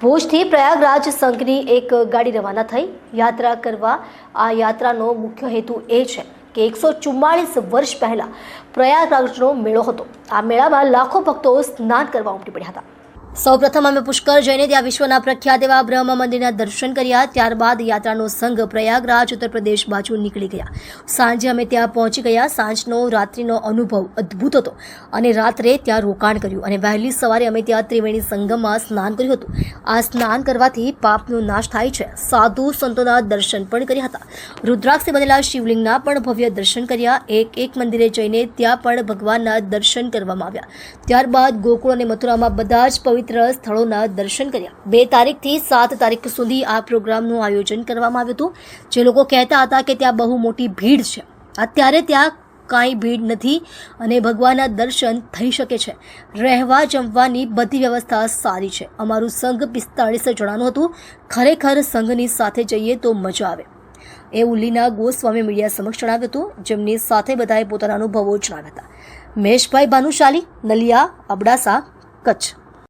ભુજથી પ્રયાગરાજ સંઘની એક ગાડી રવાના થઈ. યાત્રા કરવા આ યાત્રાનો મુખ્ય હેતુ એ છે કે એકસો ચુમ્માળીસ વર્ષ પહેલાં પ્રયાગરાજનો મેળો હતો. આ મેળામાં લાખો ભક્તો સ્નાન કરવા ઉમટી પડ્યા હતા. સૌપ્રથમ અમે પુષ્કર જઈને ત્યાં વિશ્વના પ્રખ્યાત એવા બ્રહ્મ મંદિરના દર્શન કર્યા. ત્યારબાદ યાત્રાનો સંઘ પ્રયાગરાજ, ઉત્તર પ્રદેશ બાજુ નીકળી ગયા. સાંજે અમે ત્યાં પહોંચી ગયા. સાંજનો, રાત્રિનો અનુભવ અદ્ભુત હતો અને રાત્રે ત્યાં રોકાણ કર્યું અને વહેલી સવારે અમે ત્યાં ત્રિવેણી સંગમમાં સ્નાન કર્યું હતું. આ સ્નાન કરવાથી પાપનો નાશ થાય છે. સાધુ સંતોના દર્શન પણ કર્યા હતા. રુદ્રાક્ષથી બનેલા શિવલિંગના પણ ભવ્ય દર્શન કર્યા. એક એક મંદિરે જઈને ત્યાં પણ ભગવાનના દર્શન કરવામાં આવ્યા. ત્યારબાદ ગોકુળ અને મથુરામાં બધા જ પવિત્ર સ્થળોના દર્શન કર્યા. બે તારીખથી સાત તારીખ સુધી આ પ્રોગ્રામનું આયોજન કરવામાં આવ્યું હતું. જે લોકો કહેતા હતા કે ત્યાં બહુ મોટી ભીડ છે. અત્યારે ત્યાં કાંઈ ભીડ નથી અને ભગવાનના દર્શન થઈ શકે છે. રહેવા જમવાની બધી વ્યવસ્થા સારી છે. અમારું સંઘ પિસ્તાળીસ જણાનું હતું. ખરેખર સંઘની સાથે જઈએ તો મજા આવે. એવું લીના ગોસ્વામી મીડિયા સમક્ષ જણાવ્યું હતું. જેમની સાથે બધાએ પોતાના અનુભવો જણાવ્યા હતા. મહેશભાઈ ભાનુશાલી, નલિયા, અબડાસા, કચ્છ.